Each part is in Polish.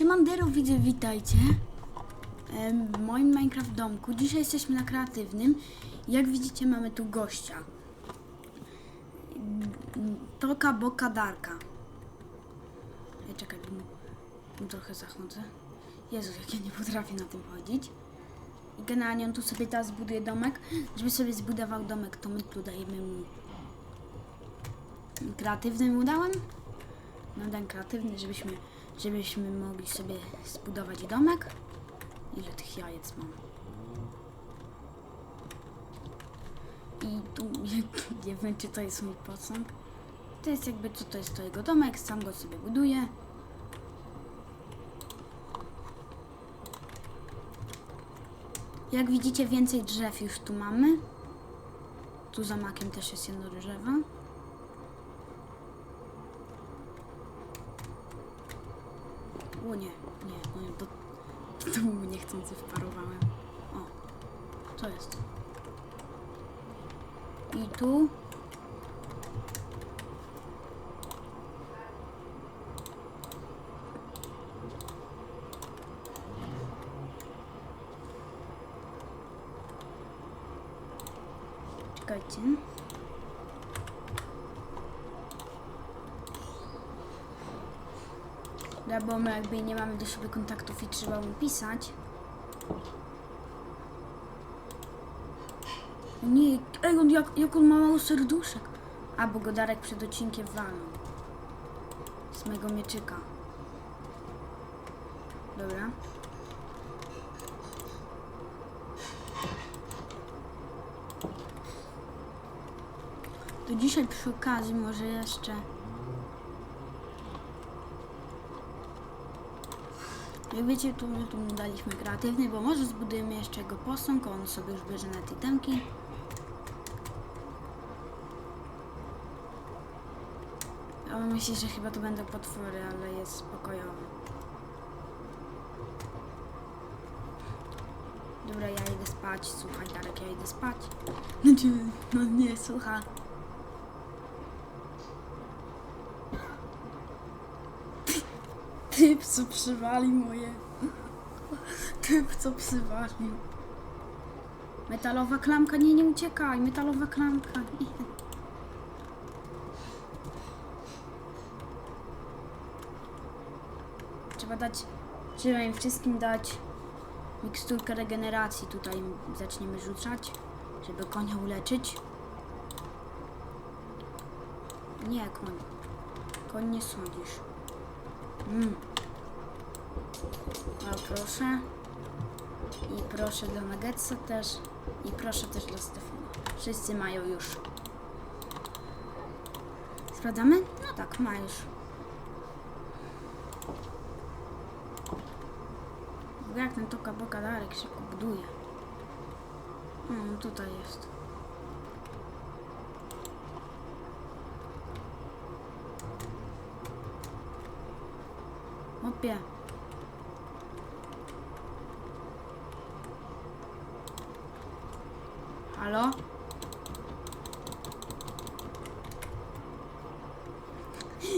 Siemandero widzę, witajcie w moim Minecraft domku. Dzisiaj jesteśmy na kreatywnym. Jak widzicie mamy tu gościa. Toka Boka Darka. Ej, czekaj, bo trochę zachodzę. Jezu, jak ja nie potrafię na tym chodzić. I generalnie on tu sobie teraz zbuduje domek. Żeby sobie zbudował domek, to my tu dajemy mu kreatywny mu dałem. No ten kreatywny, żebyśmy, żebyśmy mogli sobie zbudować domek. Ile tych jajec mam? I tu nie wiem, czy to jest mój posąg. To jest jakby co to jest to jego domek, sam go sobie buduje. Jak widzicie, więcej drzew już tu mamy. Tu za makiem też jest jedno drzewo. O nie, nie, no nie, do, do dołu niechcący wparowałem. O, co jest? I tu. Czekajcie. Dobra, bo my jakby nie mamy do siebie kontaktów i trzeba mu pisać. Nie, ej, on jak, jak on ma mało serduszek. A, bo go Darek przed odcinkiem walnął. Z mego mieczyka. Dobra. To dzisiaj przy okazji może jeszcze... wiecie, tu, tu mu daliśmy kreatywny, bo może zbudujemy jeszcze jego posąg, on sobie już bierze na titemki. A on myśli, że chyba to będą potwory, ale jest spokojowy. Dobra, ja idę spać. Słuchaj, Darek, ja idę spać. Znaczy, no nie, słucha. Typ, co przywalił moje. Typ, co przywalił. Metalowa klamka, nie, nie uciekaj. Metalowa klamka. Trzeba dać, trzeba im wszystkim dać miksturkę regeneracji. Tutaj zaczniemy rzucać, żeby konia uleczyć. Nie, koń. Koń nie sądzisz. Mm. A proszę. I proszę dla Nuggetsa też. I proszę też dla Stefana. Wszyscy mają już. Sprawdzamy? No tak, ma już. Jak ten toka boka Darek szybko buduje. No, tutaj jest. Opie. Halo?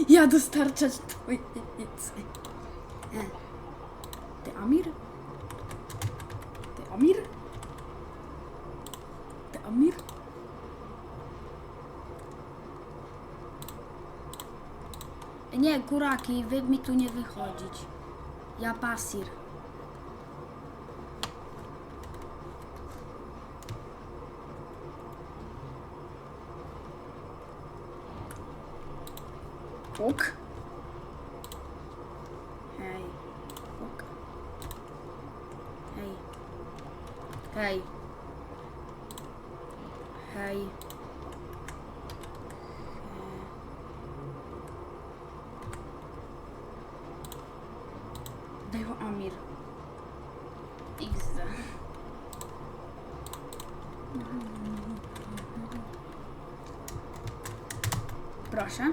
Ja dostarczać twoje jedzenie. Ty Amir? Ty Amir? Ty Amir? Nie, kuraki, wy mi tu nie wychodzić. Ja pasir. Ok. Hej. Ok. Hej. Hej. Hej. E. Było Amir. XD. Proszę.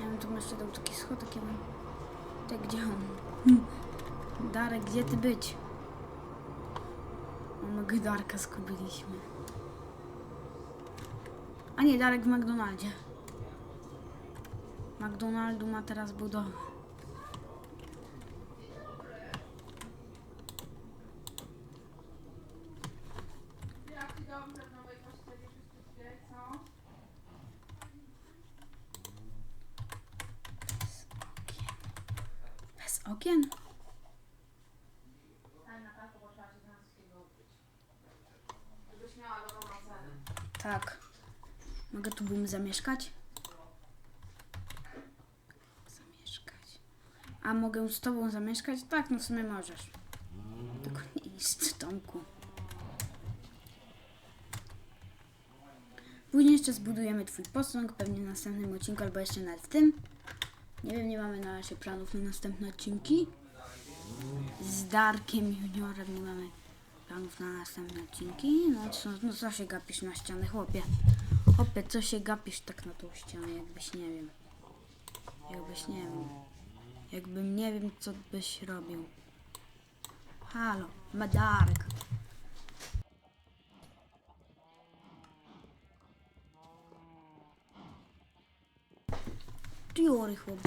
Ja bym tu jeszcze dał taki schodek, ja bym... Tak, gdzie on? Darek, gdzie ty być? O, my Darka zgubiliśmy. A nie, Darek w McDonaldzie. McDonaldu ma teraz budowę. Wszystkie, co? Bez okien? Stań na kartę, bo trzeba się z wszystkiego uczyć. Żebyś miała dobrą ocenę. Tak. Mogę tu bym zamieszkać? Zamieszkać. A mogę z tobą zamieszkać? Tak, no w możesz. Tylko nie idź Tomku. Później jeszcze zbudujemy twój posąg, pewnie w następnym odcinku, albo jeszcze nawet w tym. Nie wiem, nie mamy na razie planów na następne odcinki. Z Darkiem Juniorem nie mamy planów na następne odcinki. No no co się gapisz na ścianę, chłopie? Chłopie, co się gapisz tak na tą ścianę, jakbyś nie wiem. Jakbyś nie wiem. Jakbym nie wiem, co byś robił. Halo, Madarek. Jory, chłop.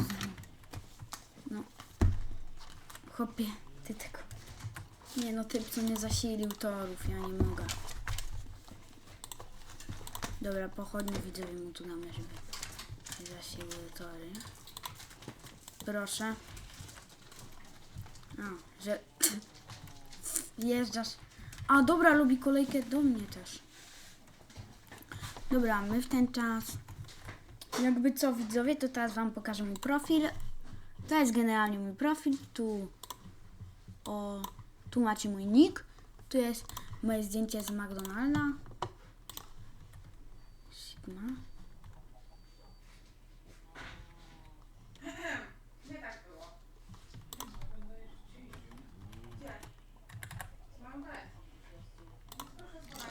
No. Chłopie, ty tego... Nie no, typ co nie zasilił torów, ja nie mogę. Dobra, pochodnie widzowie mu tu damy, żeby nie zasiliły tory. Proszę. A, że wjeżdżasz. A dobra, lubi kolejkę do mnie też. Dobra, my w ten czas. Jakby co widzowie, to teraz wam pokażę mój profil. To jest generalnie mój profil. Tu o tu macie mój nick. Tu jest moje zdjęcie z McDonalda. Nie tak.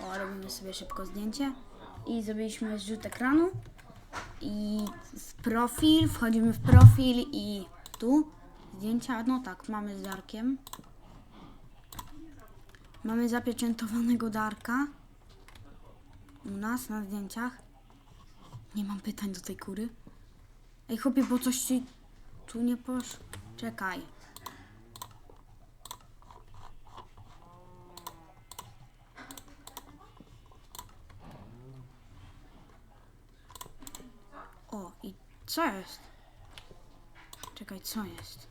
O, robimy sobie szybko zdjęcie. I zrobiliśmy zrzut ekranu. I w profil, wchodzimy w profil i tu zdjęcia. No tak, mamy z Darkiem. Mamy zapieczętowanego Darka. U nas na zdjęciach. Nie mam pytań do tej kury. Ej, chłopie, bo coś ci tu nie poszło. Czekaj. O, i co jest? Czekaj, co jest?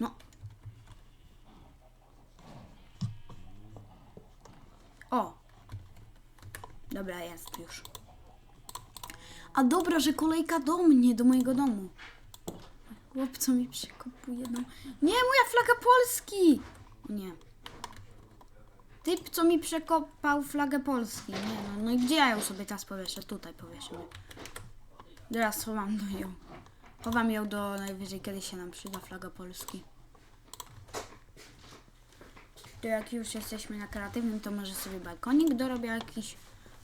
No. O. Dobra, jest już. A dobra, że kolejka do mnie, do mojego domu. Chłopco mi przekopuje dom. Nie, moja flaga Polski! Nie. Typ, co mi przekopał flagę Polski. Nie no, no i gdzie ja ją sobie teraz powieszę? Tutaj powieszymy. Teraz schowam do ją. Chowam ją do najwyżej, kiedy się nam przyda flaga Polski. To jak już jesteśmy na kreatywnym, to może sobie balkonik dorobię jakiś.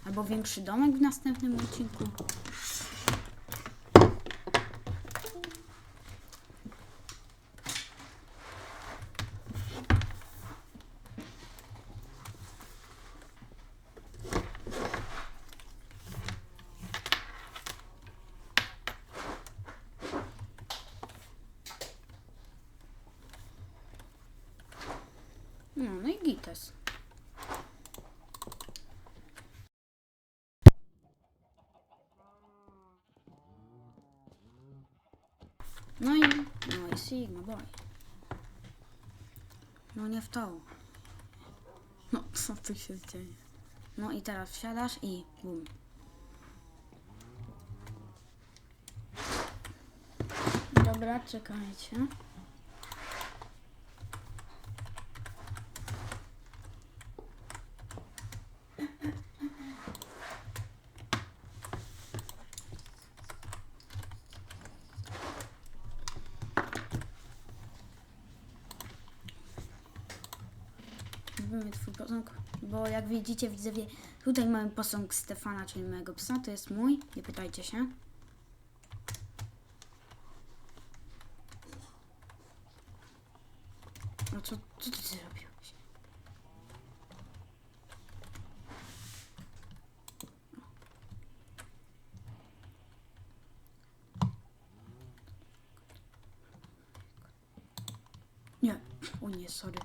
Albo większy domek w następnym odcinku. No, no i gites. No i, no i Sigma Boy. No nie w tą. No, co tu się dzieje? No i teraz wsiadasz i bum. Dobra, czekajcie. Robimy twój posąg, bo jak widzicie, widzowie, tutaj mamy posąg Stefana, czyli mojego psa, to jest mój, nie pytajcie się. No co, co ty zrobiłeś? Nie, o nie, sorry.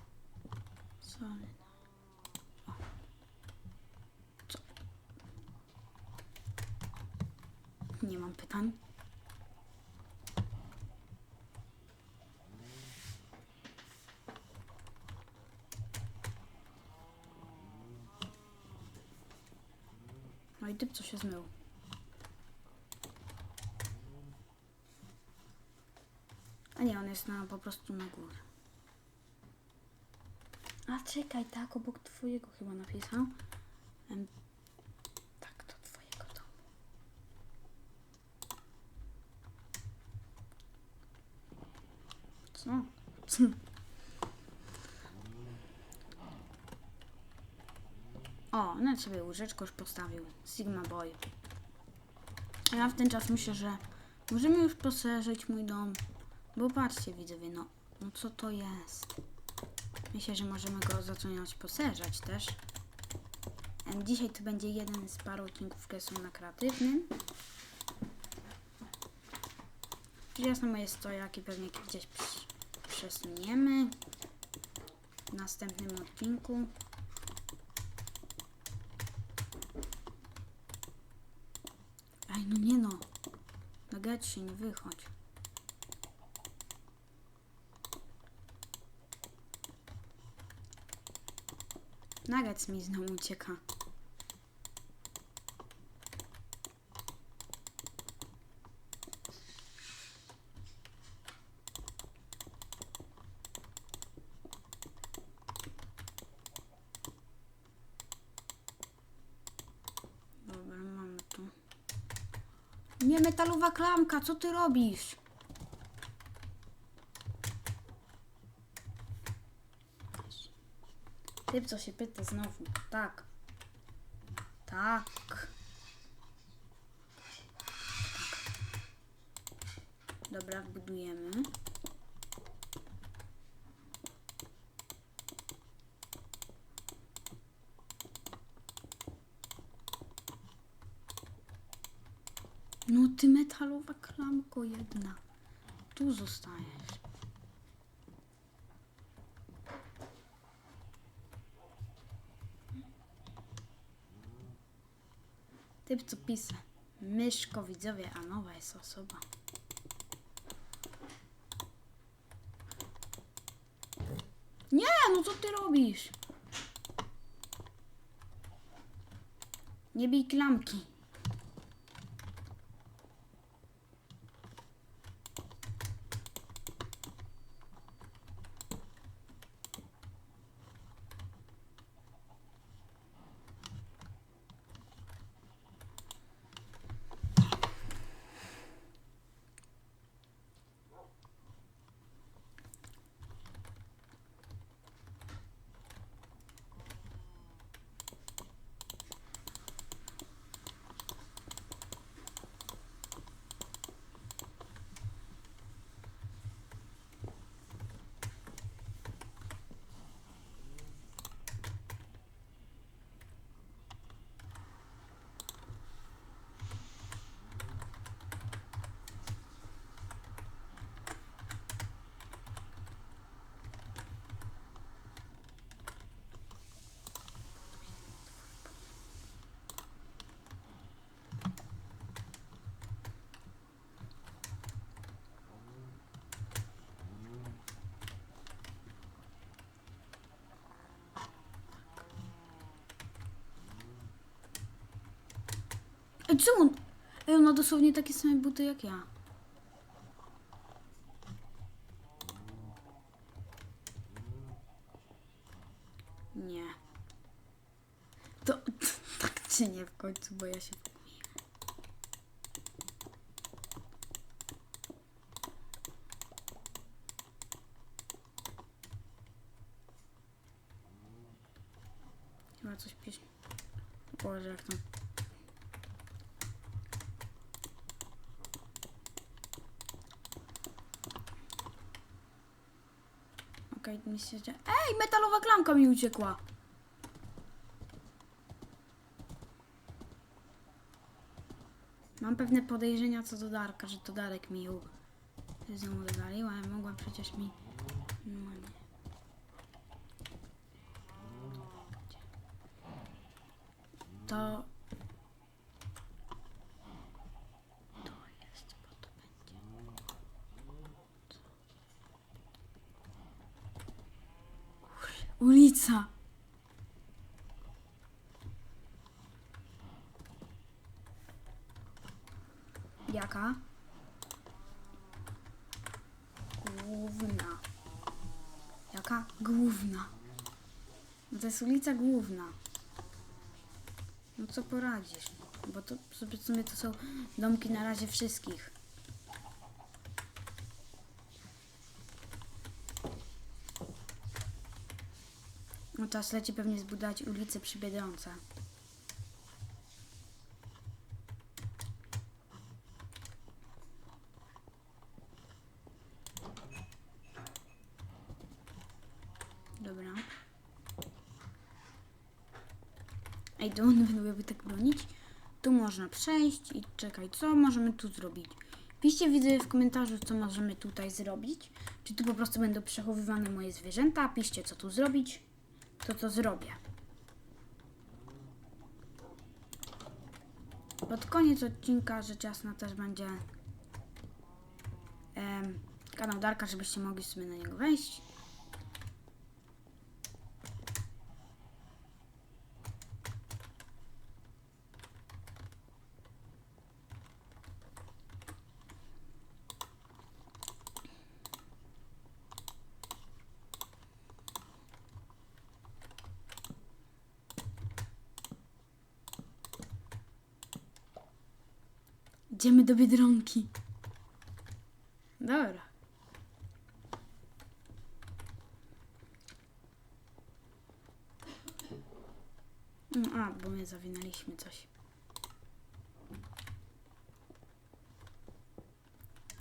Sorry. O. Co? Nie mam pytań. No i typ co się zmył. A nie, on jest na, po prostu na górze. A czekaj, tak, obok twojego chyba napisał. Em, tak, to twojego domu. Co? O, nawet sobie łóżeczko już postawił. Sigma Boy. Ja w ten czas myślę, że możemy już poszerzyć mój dom. Bo patrzcie, widzowie, no, no co to jest? Myślę, że możemy go zacząć poszerzać też. Dzisiaj to będzie jeden z paru odcinków, które są na kreatywnym. Jasne moje stojaki pewnie gdzieś przy- przesuniemy w następnym odcinku. Ej, no nie no. Nugget się nie wychodź. Nuggets mi znowu ucieka. Dobra, mamy tu. Nie metalowa klamka, co ty robisz? Typ, co się pyta znowu. Tak. Tak. Tak. Dobra, wbudujemy. No ty metalowa klamko jedna. Tu zostajesz. Typ co pisze. Myszko widzowie, a nowa jest osoba. Nie, no co ty robisz? Nie bij klamki. Ej, co on? Ej, on ma dosłownie takie same buty jak ja. Nie. To tak czy nie w końcu, bo ja się. Chyba coś pisze. Boże, jak tam Okej, Myślicie... Ej, metalowa klamka mi uciekła. Mam pewne podejrzenia co do Darka, że to Darek mi ją dodalił, ale mogła przecież mi... No nie. To... To jest, bo to będzie... Ulica. Jaka? Główna. Jaka? Główna. No to jest ulica Główna. No co poradzisz? Bo to sobie w sumie to są domki na razie wszystkich. Teraz leci pewnie zbudować ulicę przy Biedronce. Dobra. Ej, to on będą tak bronić. Tu można przejść i czekaj, co możemy tu zrobić? Piszcie widzę w komentarzu, co możemy tutaj zrobić. Czy tu po prostu będą przechowywane moje zwierzęta? Piszcie, co tu zrobić. To to zrobię. Pod koniec odcinka, rzecz jasna, też będzie em, kanał Darka, żebyście mogli sobie na niego wejść. Idziemy do Biedronki. Dobra. No, a, bo my zawinęliśmy coś.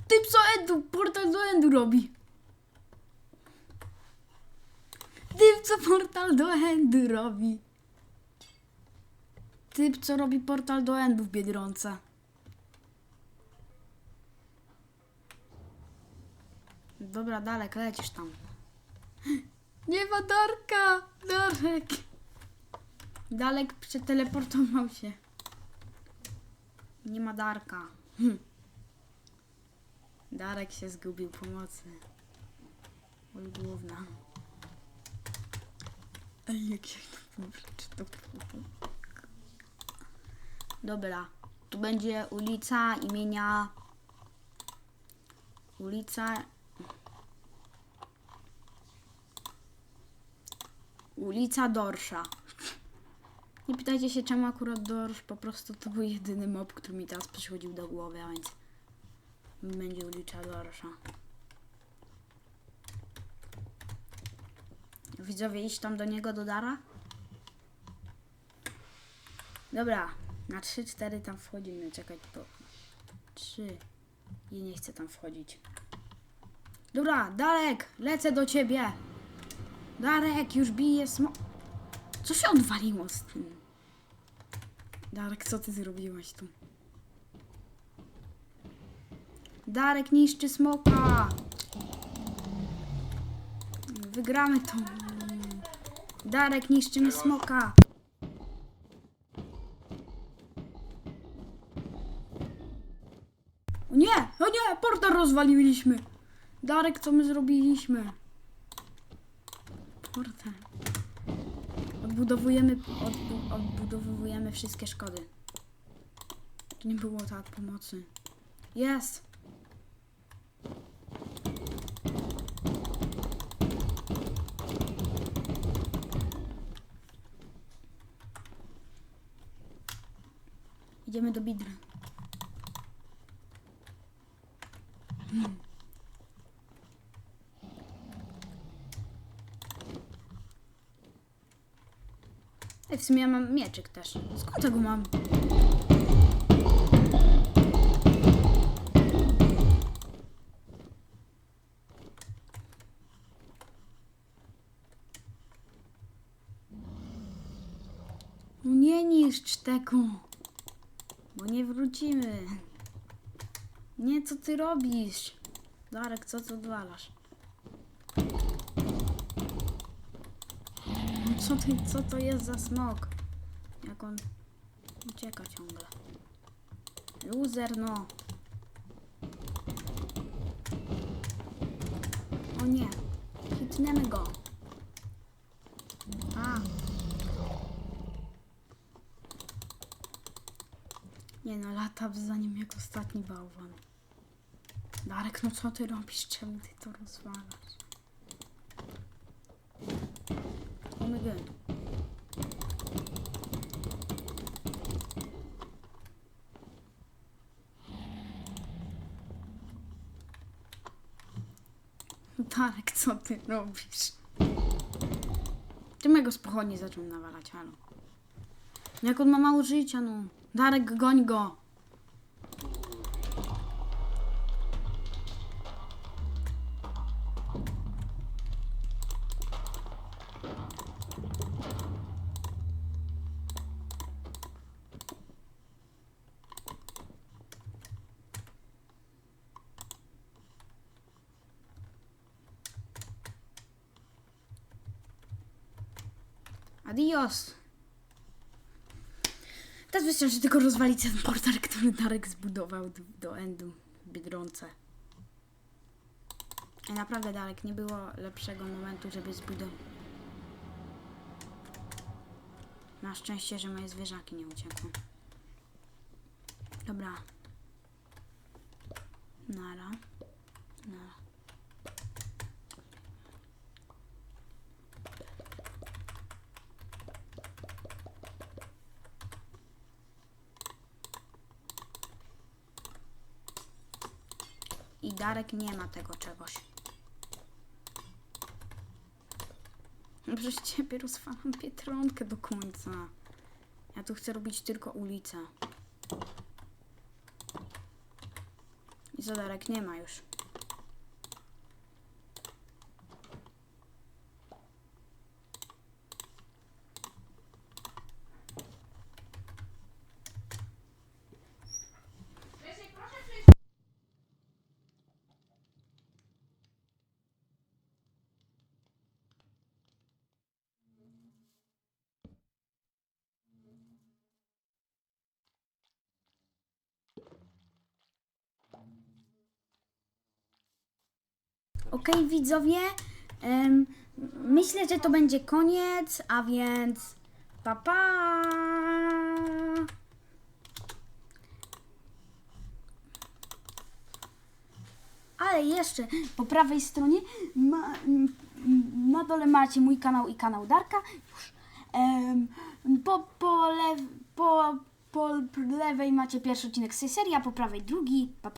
Typ co Endu, portal do Endu robi. Typ co portal do Endu robi. Typ co robi portal do Endu w Biedronce. Dobra, Dalek, lecisz tam. Nie ma Darka! Darek! Dalek przeteleportował się. Nie ma Darka. Hm. Darek się zgubił pomocy. Oj, główna. Ej, jak się to. Dobra, tu będzie ulica imienia... Ulica Ulica Dorsza. Nie pytajcie się, czemu akurat Dorsz, po prostu to był jedyny mob, który mi teraz przychodził do głowy, a więc będzie ulica Dorsza. Widzowie, iść tam do niego, do Dara? Dobra, na 3-4 tam wchodzimy, czekać to. 3. I nie chcę tam wchodzić. Dobra, Darek, lecę do ciebie. Darek, już bije smo... Co się odwaliło z tym? Darek, co ty zrobiłeś tu? Darek niszczy smoka! Wygramy to! Darek, niszczymy smoka! O nie! O nie! Portal rozwaliliśmy! Darek, co my zrobiliśmy? Portal. Odbudowujemy, odbu, odbudowujemy wszystkie szkody. To nie było tak pomocy. Jest! Idziemy do Bidry. Ej, w sumie ja mam mieczyk też. Skąd tego mam? Nie niszcz tego, bo nie wrócimy. Nie, co ty robisz? Darek, co ty odwalasz? Co, ty, co to jest za smok? Jak on ucieka ciągle. Loser, no. O nie. Hitniemy go. A. Nie no, lata za nim jak ostatni bałwan. Darek, no co ty robisz? Czemu ty to rozwalasz? Oh my. Darek, co ty robisz? Czemu jego z pochodni zaczął nawalać, halo? Jak on ma mało życia, no. Darek, goń go. Adios. Teraz wystarczy tylko rozwalić ten portal, który Darek zbudował do, endu w Biedronce. I naprawdę Darek, nie było lepszego momentu, żeby zbudować. Na szczęście, że moje zwierzaki nie uciekły. Dobra. Nara. I Darek nie ma tego czegoś. Przez ciebie rozwalam Pietronkę do końca. Ja tu chcę robić tylko ulicę. I co Darek nie ma już. Okej, widzowie. em, myślę, że to będzie koniec, a więc. Pa, pa! Ale jeszcze po prawej stronie ma, na dole macie mój kanał i kanał Darka. Już. Em, po, po, lew, po, po lewej macie pierwszy odcinek z serii, a po prawej drugi. Pa, pa.